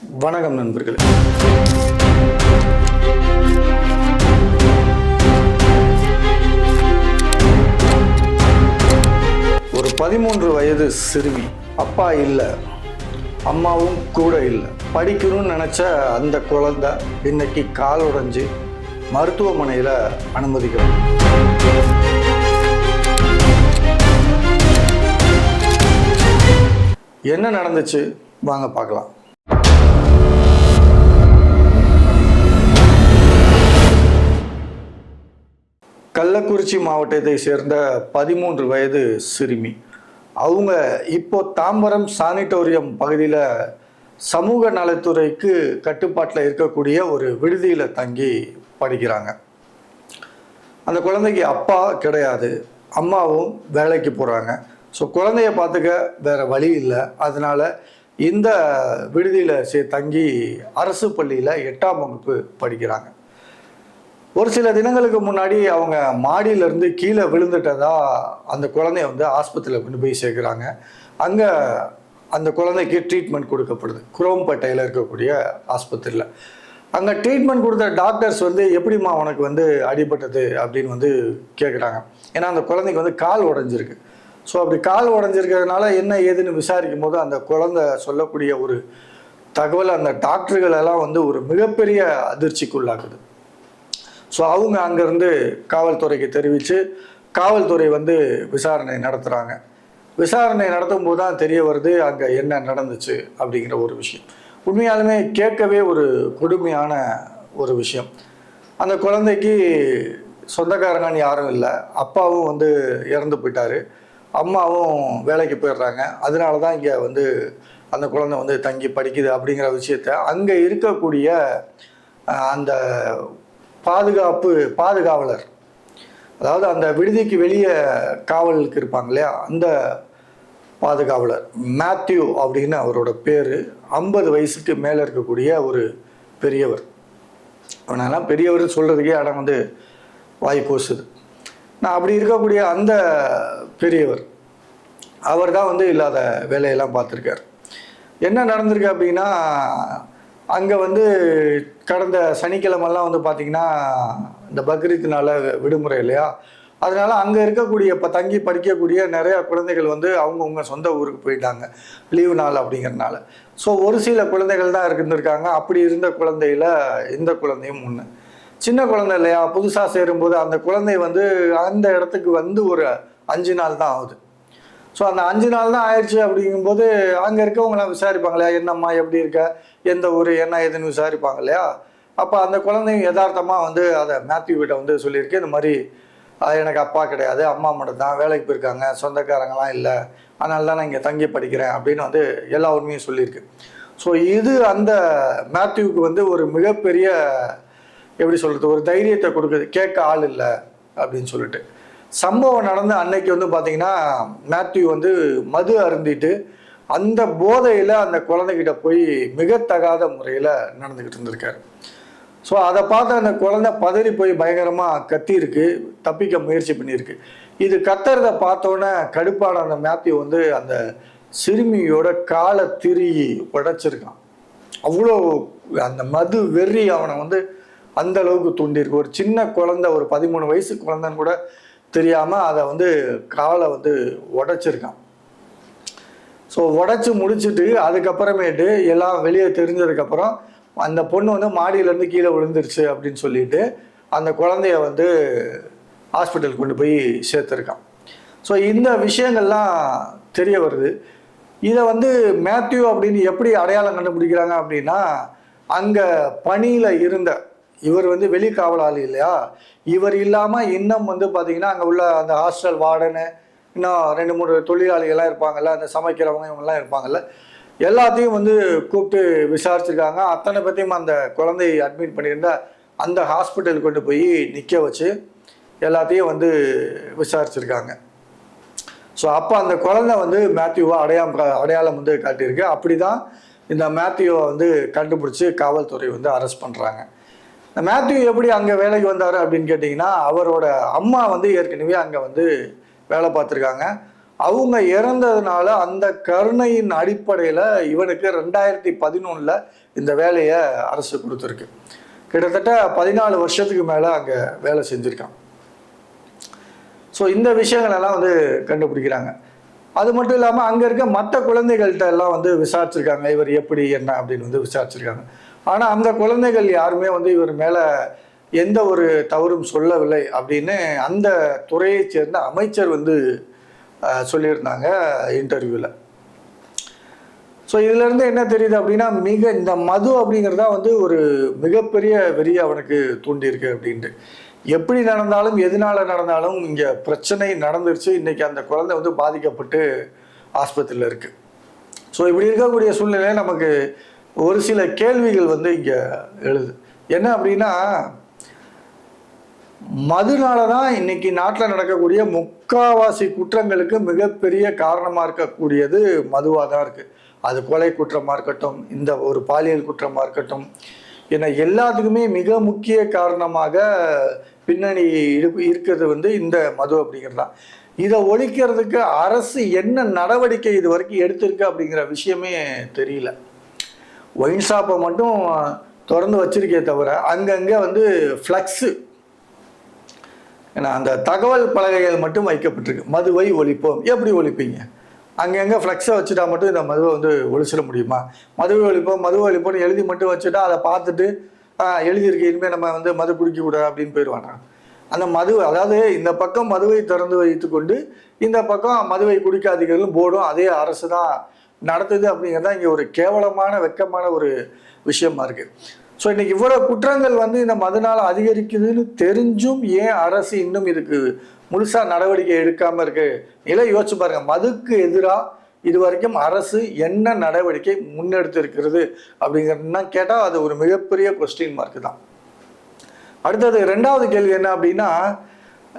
வணக்கம் நண்பர்களே. ஒரு பதிமூன்று வயது சிறுமி அப்பா இல்லை அம்மாவும் கூட இல்லை. படிக்கணும்னு நினச்ச அந்த குழந்த இன்னைக்கு கால் உடைஞ்சு மருத்துவமனையில் அனுமதிக்கிறோம் என்ன நடந்துச்சு? வாங்க பார்க்கலாம். கள்ளக்குறிச்சி மாவட்டத்தை சேர்ந்த பதிமூன்று வயது சிறுமி. அவங்க இப்போ தாம்பரம் சானிட்டோரியம் பகுதியில் சமூக நலத்துறைக்கு கட்டுப்பாட்டில் இருக்கக்கூடிய ஒரு விடுதியில் தங்கி படிக்கிறாங்க. அந்த குழந்தைக்கு அப்பா கிடையாது. அம்மாவும் வேலைக்கு போகிறாங்க ஸோ குழந்தைய பார்த்துக்க வேறு வழி இல்லை. அதனால் இந்த விடுதியில் சே தங்கி அரசு பள்ளியில் எட்டாம் வகுப்பு படிக்கிறாங்க. ஒரு சில தினங்களுக்கு முன்னாடி அவங்க மாடியிலேருந்து கீழே விழுந்துட்டதா அந்த குழந்தைய வந்து ஆஸ்பத்திரியில் கொண்டு போய் சேர்க்குறாங்க. அங்கே அந்த குழந்தைக்கு ட்ரீட்மெண்ட் கொடுக்கப்படுது. குரோம்பேட்டையில் இருக்கக்கூடிய ஆஸ்பத்திரியில். அங்கே ட்ரீட்மெண்ட் கொடுத்த டாக்டர்ஸ் வந்து எப்படிம்மா உனக்கு வந்து அடிபட்டது? அப்படின்னு வந்து கேட்குறாங்க ஏன்னா அந்த குழந்தைக்கு வந்து கால் உடஞ்சிருக்கு. ஸோ அப்படி கால் உடஞ்சிருக்கிறதுனால என்ன ஏதுன்னு விசாரிக்கும் போது அந்த குழந்தை சொல்லக்கூடிய ஒரு தகவல் அந்த டாக்டர்கள் எல்லாம் வந்து ஒரு மிகப்பெரிய அதிர்ச்சிக்குள்ளாக்குது. ஸோ அவங்க அங்கேருந்து காவல்துறைக்கு தெரிவித்து காவல்துறை வந்து விசாரணை நடத்துகிறாங்க விசாரணை நடத்தும் போது தான் தெரிய வருது அங்கே என்ன நடந்துச்சு அப்படிங்கிற ஒரு விஷயம். உண்மையாலுமே கேட்கவே ஒரு கொடுமையான ஒரு விஷயம். அந்த குழந்தைக்கு சொந்தக்காரங்கன்னு யாரும் இல்லை. அப்பாவும் வந்து இறந்து போயிட்டார். அம்மாவும் வேலைக்கு போயிடுறாங்க. அதனால தான் இங்கே வந்து அந்த குழந்தை வந்து தங்கி படிக்குது அப்படிங்கிற விஷயத்த அங்கே இருக்கக்கூடிய அந்த பாதுகாப்பு பாதுகாவலர். அதாவது அந்த விடுதிக்கு வெளியே காவலுக்கு இருப்பாங்க இல்லையா? அந்த பாதுகாவலர் மேத்யூ அப்படின்னு அவரோட பேர். ஐம்பது வயசுக்கு மேலே இருக்கக்கூடிய ஒரு பெரியவர். அவனெல்லாம் பெரியவர் சொல்கிறதுக்கே இடம் வந்து வாய் கூசுது நான் அப்படி இருக்கக்கூடிய அந்த பெரியவர் அவர் தான் வந்து இல்லாத வேலையெல்லாம் பார்த்துருக்கார். என்ன நடந்திருக்கு அப்படின்னா அங்கே வந்து கடந்த சனிக்கிழமெல்லாம் வந்து பார்த்திங்கன்னா இந்த பக்ரீத்னால விடுமுறை இல்லையா? அதனால அங்கே இருக்கக்கூடிய இப்போ தங்கி படிக்கக்கூடிய நிறையா குழந்தைகள் வந்து அவங்கவுங்க சொந்த ஊருக்கு போயிட்டாங்க. லீவு நாள் அப்படிங்கிறனால. ஸோ ஒரு சில குழந்தைகள் தான் இருந்திருக்காங்க. அப்படி இருந்த குழந்தையில இந்த குழந்தையும் ஒன்று சின்ன குழந்தை இல்லையா? புதுசாக சேரும்போது அந்த குழந்தை வந்து அந்த இடத்துக்கு வந்து ஒரு அஞ்சு நாள் தான் ஆகுது. ஸோ அந்த அஞ்சு நாள் தான் ஆயிடுச்சு அப்படிங்கும்போது அங்கே இருக்கவங்களாம் விசாரிப்பாங்க இல்லையா? என்னம்மா எப்படி இருக்க? எந்த ஊர்? என்ன ஏதுன்னு விசாரிப்பாங்க இல்லையா? அப்போ அந்த குழந்தைங்க யதார்த்தமாக வந்து அதை மேத்யூ கிட்ட வந்து சொல்லியிருக்கு. இந்த மாதிரி எனக்கு அப்பா கிடையாது. அம்மா மட்டும் தான் வேலைக்கு போயிருக்காங்க. சொந்தக்காரங்களாம் இல்லை. அதனால தான் நான் இங்கே தங்கி படிக்கிறேன். அப்படின்னு வந்து எல்லா உண்மையும் சொல்லியிருக்கு. ஸோ இது அந்த மேத்யூவுக்கு வந்து ஒரு மிகப்பெரிய எப்படி சொல்கிறது ஒரு தைரியத்தை கொடுக்குது. கேட்க ஆள் இல்லை அப்படின்னு சொல்லிட்டு. சம்பவம் நடந்த அன்னைக்கு வந்து பார்த்தீங்கன்னா மேத்யூ வந்து மது அருந்திட்டு அந்த போதையில் அந்த குழந்தைகிட்ட போய் மிகத்தகாத முறையில் நடந்துக்கிட்டு இருந்திருக்காரு. ஸோ அதை பார்த்து அந்த குழந்தை பதறி போய் பயங்கரமாக கத்தியிருக்கு தப்பிக்க முயற்சி பண்ணியிருக்கு. இது கத்துறத பார்த்தோன்னே கடுப்பான அந்த மேத்யூ வந்து அந்த சிறுமியோட காலை திருகி உடைச்சிருக்கான். அவ்வளோ அந்த மது வெறி அவனை வந்து அந்த அளவுக்கு தூண்டியிருக்கு. ஒரு சின்ன குழந்தை ஒரு பதிமூணு வயசு குழந்தைன்னு கூட தெரியாமல் அதை வந்து காலை வந்து உடைச்சிருக்கான். ஸோ உடச்சி முடிச்சுட்டு அதுக்கப்புறமேட்டு எல்லாம் வெளியே தெரிஞ்சதுக்கப்புறம் அந்த பொண்ணு வந்து மாடியிலேருந்து கீழே விழுந்துருச்சு அப்படின்னு சொல்லிட்டு அந்த குழந்தைய வந்து ஹாஸ்பிட்டல் கொண்டு போய் சேர்த்துருக்கான். ஸோ இந்த விஷயங்கள்லாம் தெரிய வருது. இதை வந்து மேத்யூ அப்படின்னு எப்படி அடையாளம் கண்டுபிடிக்கிறாங்க அப்படின்னா அங்கே பணியில் இருந்த இவர் வந்து வெளி காவலாளி இல்லையா? இவர் இல்லாமல் இன்னும் வந்து பார்த்தீங்கன்னா அங்கே உள்ள அந்த ஹாஸ்டல் வார்டனு இன்னும் ரெண்டு மூணு தொழிலாளிகள்லாம் இருப்பாங்கல்ல அந்த சமைக்கிறவங்க இவங்கெல்லாம் இருப்பாங்கல்ல. எல்லாத்தையும் வந்து கூப்பிட்டு விசாரிச்சிருக்காங்க. அத்தனை பற்றியும் அந்த குழந்தையை அட்மிட் பண்ணியிருந்தா அந்த ஹாஸ்பிட்டல் கொண்டு போய் நிற்க வச்சு எல்லாத்தையும் வந்து விசாரிச்சிருக்காங்க. ஸோ அப்போ அந்த குழந்தை வந்து மேத்யூவை அடையாம அடையாளம் வந்து காட்டியிருக்கு. அப்படி தான் இந்த மேத்யூவை வந்து கண்டுபிடிச்சி காவல்துறை வந்து அரெஸ்ட் பண்ணுறாங்க மேத்யூ எப்படி அங்கே வேலைக்கு வந்தார் அப்படின்னு கேட்டிங்கன்னா அவரோட அம்மா வந்து ஏற்கனவே அங்கே வந்து வேலை பார்த்துருக்காங்க. அவங்க இறந்ததுனால அந்த கருணையின் அடிப்படையில் இவனுக்கு ரெண்டாயிரத்தி பதினொன்றில் இந்த வேலையை அரசு கொடுத்துருக்கு. கிட்டத்தட்ட பதினாலு வருஷத்துக்கு மேலே அங்கே வேலை செஞ்சுருக்கான். ஸோ இந்த விஷயங்களெல்லாம் வந்து கண்டுபிடிக்கிறாங்க. அது மட்டும் இல்லாமல் அங்கே இருக்க மற்ற குழந்தைகள்கிட்ட எல்லாம் வந்து விசாரிச்சிருக்காங்க. இவர் எப்படி என்ன அப்படின்னு வந்து விசாரிச்சிருக்காங்க. ஆனால் அந்த குழந்தைகள் யாருமே வந்து இவர் மேலே எந்த ஒரு தவறும் சொல்லவில்லை அப்படின்னு அந்த துறையை சேர்ந்த அமைச்சர் வந்து சொல்லியிருந்தாங்க இன்டர்வியூவில் ஸோ இதுலேருந்து என்ன தெரியுது அப்படின்னா மிக இந்த மது அப்படிங்கிறதா வந்து ஒரு மிகப்பெரிய வெறியை அவனுக்கு தூண்டியிருக்கு அப்படின்ட்டு. எப்படி நடந்தாலும் எதனால நடந்தாலும் இங்கே பிரச்சனை நடந்துருச்சு. இன்றைக்கி அந்த குழந்தை வந்து பாதிக்கப்பட்டு ஆஸ்பத்திரியில் இருக்குது ஸோ இப்படி இருக்கக்கூடிய சூழ்நிலையை நமக்கு ஒரு சில கேள்விகள் வந்து இங்கே எழுது. என்ன அப்படின்னா மதுனால தான் இன்னைக்கு நாட்டில் நடக்கக்கூடிய முக்காவாசி குற்றங்களுக்கு மிகப்பெரிய காரணமாக இருக்கக்கூடியது மதுவாக தான் இருக்குது அது கொலை குற்றமாக இருக்கட்டும் இந்த ஒரு பாலியல் குற்றமாக இருக்கட்டும் என எல்லாத்துக்குமே மிக முக்கிய காரணமாக பின்னணி இருக்கிறது வந்து இந்த மது அப்படிங்கிறது தான். இதை ஒழிக்கிறதுக்கு அரசு என்ன நடவடிக்கை இது வரைக்கும் எடுத்திருக்கு அப்படிங்கிற விஷயமே தெரியல. ஒயின் ஷாப்பை மட்டும் திறந்து வச்சிருக்கே தவிர அங்கங்கே வந்து ஃப்ளக்ஸு. ஏன்னா அந்த தகவல் பலகைகள் மட்டும் வைக்கப்பட்டிருக்கு. மதுவை ஒழிப்போம். எப்படி ஒழிப்பீங்க? அங்கங்கே ஃப்ளெக்ஸை வச்சுட்டா மட்டும் இந்த மதுவை வந்து ஒழிச்சிட முடியுமா? மதுவை ஒழிப்போம் மதுவை ஒழிப்போம்னு எழுதி மட்டும் வச்சுட்டா அதை பார்த்துட்டு எழுதியிருக்கு இனிமேல் நம்ம வந்து மது குடிக்கக்கூடாது அப்படின்னு போயிடுவானா? அந்த மது அதாவது இந்த பக்கம் மதுவை திறந்து வைத்துக்கொண்டு இந்த பக்கம் மதுவை குடிக்காதீர்கள் போர்டும் அதே அரசு தான் நடத்துது அப்படிங்கிறது தான் இங்கே ஒரு கேவலமான வெக்கமான ஒரு விஷயமா இருக்கு. ஸோ இன்றைக்கி இவ்வளோ குற்றங்கள் வந்து இந்த மதுனால அதிகரிக்குதுன்னு தெரிஞ்சும் ஏன் அரசு இன்னும் இதுக்கு முழுசாக நடவடிக்கை எடுக்காமல் இருக்கு? நிலை யோசிச்சு பாருங்க. மதுக்கு எதிராக இது வரைக்கும் அரசு என்ன நடவடிக்கை முன்னெடுத்து இருக்கிறது அப்படிங்கிறதுனா கேட்டால் அது ஒரு மிகப்பெரிய கொஸ்டின் மார்க் தான். அடுத்தது ரெண்டாவது கேள்வி என்ன அப்படின்னா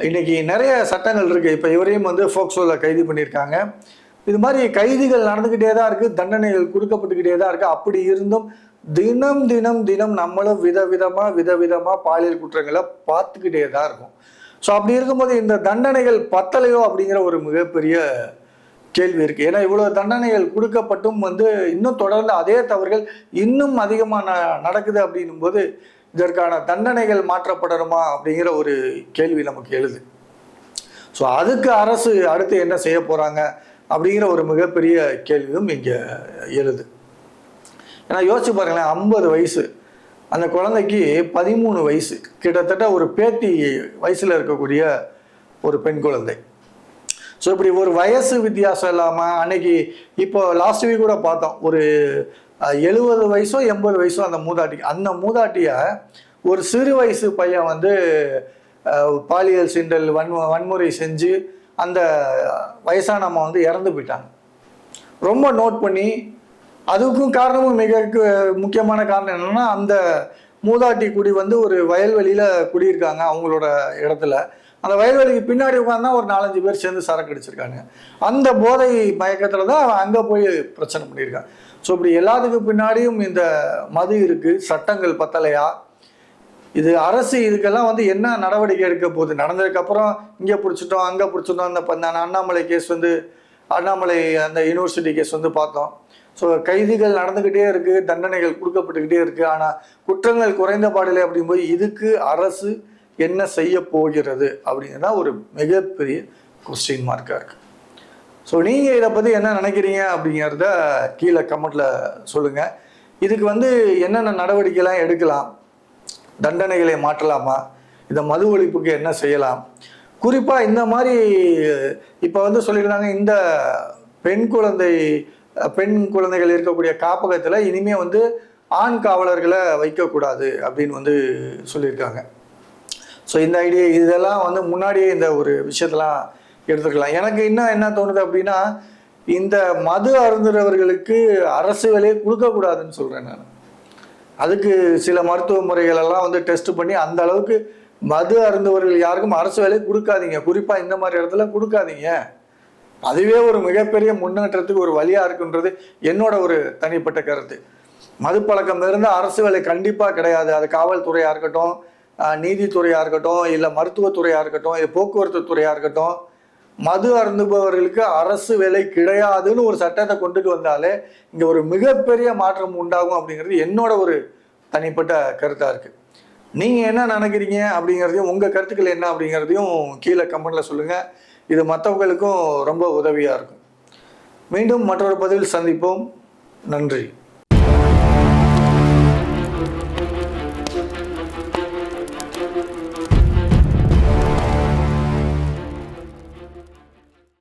இன்னைக்கு நிறைய சட்டங்கள் இருக்கு. இப்போ இவரையும் வந்து ஃபோக்ஸோவில் கைது பண்ணியிருக்காங்க. இது மாதிரி கைதிகள் நடந்துக்கிட்டே தான் இருக்கு தண்டனைகள் கொடுக்கப்பட்டுக்கிட்டே தான் இருக்கு. அப்படி இருந்தும் தினம் தினம் தினம் நம்மளும் விதவிதமா விதவிதமா பாலியல் குற்றங்களை பார்த்துக்கிட்டே தான் இருக்கும். ஸோ அப்படி இருக்கும்போது இந்த தண்டனைகள் பத்தலையோ அப்படிங்கிற ஒரு மிகப்பெரிய கேள்வி இருக்கு. ஏன்னா இவ்வளவு தண்டனைகள் கொடுக்கப்பட்டும் வந்து இன்னும் தொடர்ந்து அதே தவறுகள் இன்னும் அதிகமாக ந- நடக்குது அப்படின்னும் போது இதற்கான தண்டனைகள் மாற்றப்படணுமா அப்படிங்கிற ஒரு கேள்வி நமக்கு எழுது. ஸோ அதுக்கு அரசு அடுத்து என்ன செய்ய போறாங்க? அப்படிங்கிற ஒரு மிகப்பெரிய கேள்வியும் இங்கே எழுது. ஏன்னா யோசிச்சு பாருங்களேன் ஐம்பது வயசு. அந்த குழந்தைக்கு பதிமூணு வயசு. கிட்டத்தட்ட ஒரு பேத்தி வயசில் இருக்கக்கூடிய ஒரு பெண் குழந்தை. ஸோ இப்படி ஒரு வயசு வித்தியாசம் இல்லாமல் அன்னைக்கு இப்போ லாஸ்ட் வீக் கூட பார்த்தோம். ஒரு எழுபது வயசோ எண்பது வயசோ அந்த மூதாட்டி. அந்த மூதாட்டியை ஒரு சிறு வயசு பையன் வந்து பாலியல் சிண்டல் வன்மு வன்முறை செஞ்சு அந்த வயசான அம்மா வந்து இறந்து போயிட்டாங்க. ரொம்ப நோட் பண்ணி அதுக்கும் காரணமும் மிக முக்கியமான காரணம் என்னென்னா அந்த மூதாட்டி குடி வந்து ஒரு வயல்வெளியில் குடியிருக்காங்க அவங்களோட இடத்துல. அந்த வயல்வெளிக்கு பின்னாடி உட்காந்தா ஒரு நாலஞ்சு பேர் சேர்ந்து சரக்கு அடிச்சிருக்காங்க. அந்த போதை மயக்கத்தில் தான் அவன் அங்கே போய் பிரச்சனை பண்ணியிருக்கான். ஸோ இப்படி எல்லாத்துக்கும் பின்னாடியும் இந்த மது இருக்குது சட்டங்கள் பத்தலையா? இது அரசு இதுக்கெல்லாம் வந்து என்ன நடவடிக்கை எடுக்க போகுது? நடந்ததுக்கப்புறம் இங்கே பிடிச்சிட்டோம் அங்கே பிடிச்சிட்டோம். அந்த ப- அண்ணாமலை கேஸ் வந்து அண்ணாமலை அந்த யூனிவர்சிட்டி கேஸ் வந்து பார்த்தோம். ஸோ கைதிகள் நடந்துக்கிட்டே இருக்குது தண்டனைகள் கொடுக்கப்பட்டுக்கிட்டே இருக்குது ஆனால் குற்றங்கள் குறைந்த பாடலை அப்படிங்கும் போது இதுக்கு அரசு என்ன செய்ய போகிறது? அப்படிங்கிறதா ஒரு மிகப்பெரிய கொஸ்டின் மார்க்காக இருக்குது ஸோ நீங்கள் இதை பற்றி என்ன நினைக்கிறீங்க அப்படிங்கிறத கீழே கமெண்ட்டில் சொல்லுங்கள் இதுக்கு வந்து என்னென்ன நடவடிக்கைலாம் எடுக்கலாம்? தண்டனைகளை மாற்றலாமா? இந்த மது ஒழிப்புக்கு என்ன செய்யலாம்? குறிப்பாக இந்த மாதிரி இப்போ வந்து சொல்லியிருந்தாங்க இந்த பெண் குழந்தை பெண் குழந்தைகள் இருக்கக்கூடிய காப்பகத்தில் இனிமே வந்து ஆண் காவலர்களை வைக்கக்கூடாது அப்படின்னு வந்து சொல்லியிருக்காங்க. ஸோ இந்த ஐடியா இதெல்லாம் வந்து முன்னாடியே இந்த ஒரு விஷயத்தெல்லாம் எடுத்துக்கலாம் எனக்கு இன்னும் என்ன தோணுது அப்படின்னா இந்த மது அருந்துறவர்களுக்கு அரசு வேலையை கொடுக்கக்கூடாதுன்னு சொல்கிறேன் நான். அதுக்கு சில மருத்துவ முறைகள் எல்லாம் வந்து டெஸ்ட் பண்ணி அந்த அளவுக்கு மது அருந்தவர்கள் யாருக்கும் அரசு வேலை கொடுக்காதீங்க. குறிப்பாக இந்த மாதிரி இடத்துல கொடுக்காதீங்க. அதுவே ஒரு மிகப்பெரிய முன்னேற்றத்துக்கு ஒரு வழியாக இருக்குன்றது என்னோட ஒரு தனிப்பட்ட கருத்து. மது பழக்கம் இருந்தால் அரசு வேலை கண்டிப்பாக கிடையாது. அது காவல்துறையாக இருக்கட்டும் நீதித்துறையாக இருக்கட்டும் இல்லை மருத்துவத்துறையாக இருக்கட்டும் இல்லை போக்குவரத்து துறையாக இருக்கட்டும். மது அருந்துபவர்களுக்கு அரசு வேலை கிடையாதுன்னு ஒரு சட்டத்தை கொண்டுட்டு வந்தாலே இங்கே ஒரு மிகப்பெரிய மாற்றம் உண்டாகும் அப்படிங்கிறது என்னோட ஒரு தனிப்பட்ட கருத்தாக இருக்குது நீங்கள் என்ன நினைக்கிறீங்க அப்படிங்கிறதையும் உங்கள் கருத்துக்கள் என்ன அப்படிங்கிறதையும் கீழே கமெண்ட்டில் சொல்லுங்கள் இது மற்றவங்களுக்கும் ரொம்ப உதவியாக இருக்கும். மீண்டும் மற்றொரு பதிவில் சந்திப்போம். நன்றி.